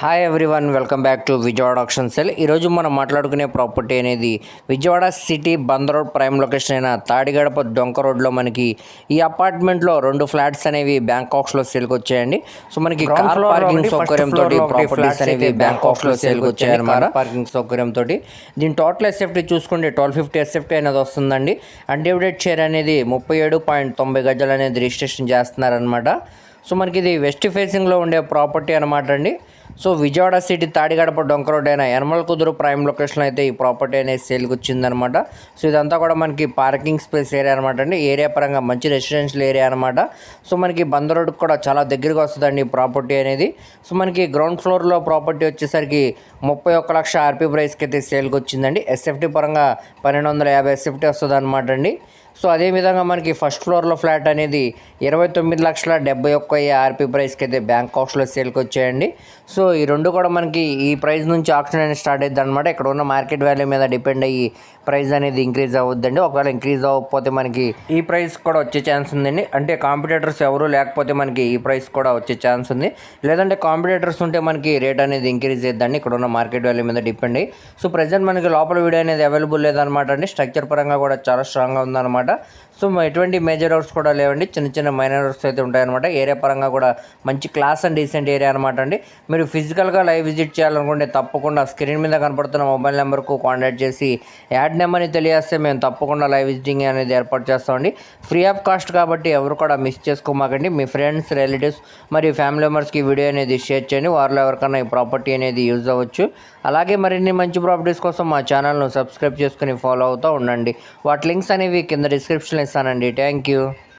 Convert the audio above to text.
Hi everyone welcome back to Vijayawada option sell ఈరోజు మనం మాట్లాడుకునే ప్రాపర్టీ అనేది Vijayawada city bund road prime location అయిన తాడిగడప డొంక రోడ్లో మనకి ఈ అపార్ట్మెంట్లో రెండు ఫ్లాట్స్ అనేవి బ్యాంకాక్స్లో సేల్కి వచ్చాయండి. సో మనకి కార్ పార్కింగ్ సౌకర్యంతో ప్రాపర్టీస్ అనేవి బ్యాంకాక్స్లో సేల్కి వచ్చాయన్నమాట. వచ్చాయి. పార్కింగ్ సౌకర్యంతో దీని టోటల్ ఎస్ఎఫ్టీ చూసుకుంటే ట్వెల్వ్ ఫిఫ్టీ ఎస్ఎఫ్టీ అనేది వస్తుందండి. అన్డివిడెడ్ షేర్ అనేది ముప్పై ఏడు పాయింట్ తొంభై గజాలు అనేది రిజిస్ట్రేషన్ చేస్తున్నారనమాట సో మనకి ఇది వెస్ట్ ఫేసింగ్లో ఉండే ప్రాపర్టీ అనమాట అండి. సో విజయవాడ సిటీ తాడిగడప డొంక రోడ్ అయిన యనమల కుదురు ప్రైమ్ లొకేషన్ అయితే ఈ ప్రాపర్టీ అనేది సేల్కి వచ్చిందనమాట. సో ఇదంతా కూడా మనకి పార్కింగ్ స్పేస్ ఏరియా అనమాట అండి. ఏరియా పరంగా మంచి రెసిడెన్షియల్ ఏరియా అనమాట. సో మనకి బంద్ రోడ్కి కూడా చాలా దగ్గరగా వస్తుందండి ఈ ప్రాపర్టీ అనేది. సో మనకి గ్రౌండ్ ఫ్లోర్లో ప్రాపర్టీ వచ్చేసరికి ముప్పై ఒక్క లక్ష ఆర్పీ ప్రైస్కి అయితే సేల్కి వచ్చిందండి. ఎస్ఎఫ్టీ పరంగా పన్నెండు వందల యాభై ఎస్ఎఫ్టీ వస్తుంది అనమాట అండి. సో అదేవిధంగా మనకి ఫస్ట్ ఫ్లోర్లో ఫ్లాట్ అనేది ఇరవై తొమ్మిది లక్షల డెబ్బై ఒక్క ఆర్పి ప్రైస్కి అయితే బ్యాంకాక్స్లో సేల్కి వచ్చాయండి సో ఈ రెండు కూడా మనకి ఈ ప్రైస్ నుంచి ఆప్షన్ అనేది స్టార్ట్ అవుతుంది అనమాట ఇక్కడ ఉన్న మార్కెట్ వాల్యూ మీద డిపెండ్ అయ్యి ప్రైస్ అనేది ఇంక్రీజ్ అవ్వద్దండి. ఒకవేళ ఇంక్రీజ్ అవ్వకపోతే మనకి ఈ ప్రైస్ కూడా వచ్చే ఛాన్స్ ఉందండి. అంటే కాంపిటేటర్స్ ఎవరు లేకపోతే మనకి ఈ ప్రైస్ కూడా వచ్చే ఛాన్స్ ఉంది. లేదంటే కాంపిటేటర్స్ ఉంటే మనకి రేట్ అనేది ఇంక్రీజ్ చేద్దండి. ఇక్కడ ఉన్న మార్కెట్ వాల్యూ మీద డిపెండ్ అయ్యి సో ప్రజెంట్ మనకి లోపల వీడియో అనేది అవైలబుల్ లేదనమాట అండి. స్ట్రక్చర్ పరంగా కూడా చాలా స్ట్రాంగ్గా ఉందన్నమాట సో ఎటువంటి మేజర్ అవర్స్ కూడా లేవండి. చిన్న చిన్న మైనర్ అవర్స్ అయితే ఉంటాయన్నమాట ఏరియా పరంగా కూడా మంచి క్లాస్ అండ్ డీసెంట్ ఏరియా అనమాట అండి. మీరు ఫిజికల్గా లైవ్ విజిట్ చేయాలనుకుంటే తప్పకుండా స్క్రీన్ మీద కనపడుతున్న మొబైల్ నెంబర్కు కాంటాక్ట్ చేసి యాడ్ నెంబర్ని తెలియజేస్తే మేము తప్పకుండా లైవ్ విజిటింగ్ అనేది ఏర్పాటు చేస్తామండి. ఫ్రీ ఆఫ్ కాస్ట్ కాబట్టి ఎవరు కూడా మిస్ చేసుకోమాకండి. మీ ఫ్రెండ్స్ రిలేటివ్స్ మరియు ఫ్యామిలీ మెంబర్స్కి వీడియో అనేది షేర్ చేయండి. వారిలో ఎవరికైనా ఈ ప్రాపర్టీ అనేది యూజ్ అవ్వచ్చు. అలాగే మరిన్ని మంచి ప్రాపర్టీస్ కోసం మా ఛానల్ను సబ్స్క్రైబ్ చేసుకుని ఫాలో అవుతూ ఉండండి. వాటి లింక్స్ అనేవి కింద డిస్క్రిప్షన్లో ఇస్తానండి. Thank you